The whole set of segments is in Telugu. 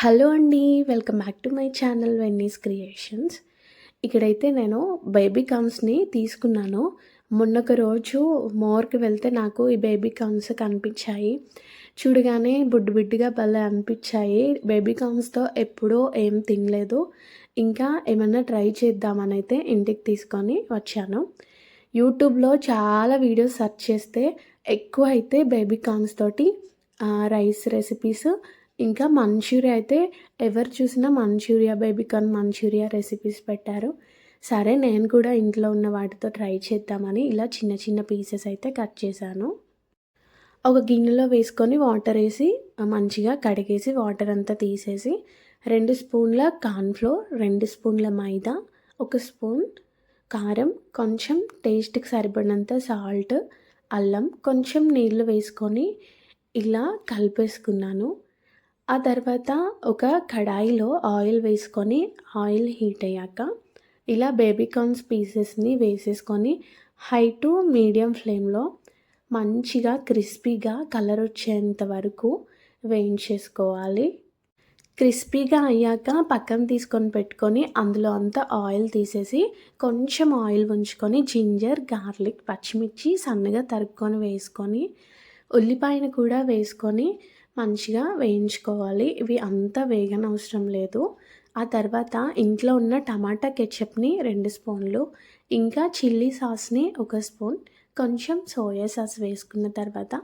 హలో అండి welcome back to my channel Venni's creations. ఇక్కడైతే నేను బేబీ కామ్స్ని తీసుకున్నాను. మొన్నొక రోజు మోర్కి వెళ్తే నాకు ఈ బేబీ కాన్స్ కనిపించాయి. చూడగానే బుడ్డు బిడ్డుగా భలే అనిపించాయి. బేబీ కామ్స్తో ఎప్పుడూ ఏం తినలేదు. ఇంకా ఏమన్నా ట్రై చేద్దామని అయితే ఇంటికి తీసుకొని వచ్చాను. యూట్యూబ్లో చాలా వీడియోస్ సెర్చ్ చేస్తే ఎక్కువ అయితే బేబీ కామ్స్ తోటి రైస్ రెసిపీస్ ఇంకా మంచూరియా అయితే ఎవరు చూసినా మంచూరియా బేబీకార్న్ మంచూరియా రెసిపీస్ పెట్టారు. సరే నేను కూడా ఇంట్లో ఉన్న వాటితో ట్రై చేద్దామని ఇలా చిన్న చిన్న పీసెస్ అయితే కట్ చేశాను. ఒక గిన్నెలో వేసుకొని వాటర్ వేసి మంచిగా కడిగేసి వాటర్ అంతా తీసేసి రెండు స్పూన్ల కార్న్ఫ్లోర్ రెండు స్పూన్ల మైదా ఒక స్పూన్ కారం కొంచెం టేస్ట్కి సరిపడినంత సాల్ట్ అల్లం కొంచెం నీళ్ళు వేసుకొని ఇలా కలిపేసుకున్నాను. ఆ తర్వాత ఒక కడాయిలో ఆయిల్ వేసుకొని ఆయిల్ హీట్ అయ్యాక ఇలా బేబీకార్న్స్ పీసెస్ని వేసేసుకొని హై టు మీడియం ఫ్లేమ్లో మంచిగా క్రిస్పీగా కలర్ వచ్చేంత వరకు వేయించేసుకోవాలి. క్రిస్పీగా అయ్యాక పక్కన తీసుకొని పెట్టుకొని అందులో అంతా ఆయిల్ తీసేసి కొంచెం ఆయిల్ ఉంచుకొని జింజర్ గార్లిక్ పచ్చిమిర్చి సన్నగా తరుక్కొని వేసుకొని ఉల్లిపాయను కూడా వేసుకొని మంచిగా వేయించుకోవాలి. ఇవి అంతా వేగనవసరం లేదు. ఆ తర్వాత ఇంట్లో ఉన్న టమాటా కెచప్ని రెండు స్పూన్లు ఇంకా చిల్లీ సాస్ని ఒక స్పూన్ కొంచెం సోయా సాస్ వేసుకున్న తర్వాత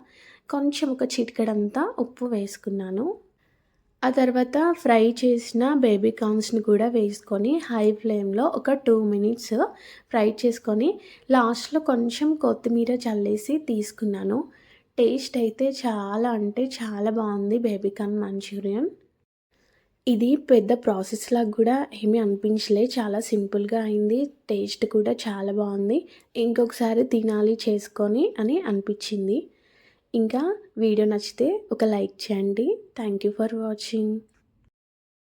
కొంచెం ఒక చిటికడంతా ఉప్పు వేసుకున్నాను. ఆ తర్వాత ఫ్రై చేసిన బేబీ కార్న్స్ని కూడా వేసుకొని హై ఫ్లేమ్లో ఒక టూ మినిట్స్ ఫ్రై చేసుకొని లాస్ట్లో కొంచెం కొత్తిమీర చల్లేసి తీసుకున్నాను. టేస్ట్ అయితే చాలా అంటే చాలా బాగుంది బేబీకార్న్ మంచూరియన్. ఇది పెద్ద ప్రాసెస్ లాగా కూడా ఏమీ అనిపించలే చాలా సింపుల్గా అయింది టేస్ట్ కూడా చాలా బాగుంది. ఇంకొకసారి తినాలి చేసుకొని అని అనిపించింది. ఇంకా వీడియో నచ్చితే ఒక లైక్ చేయండి. Thank you for watching.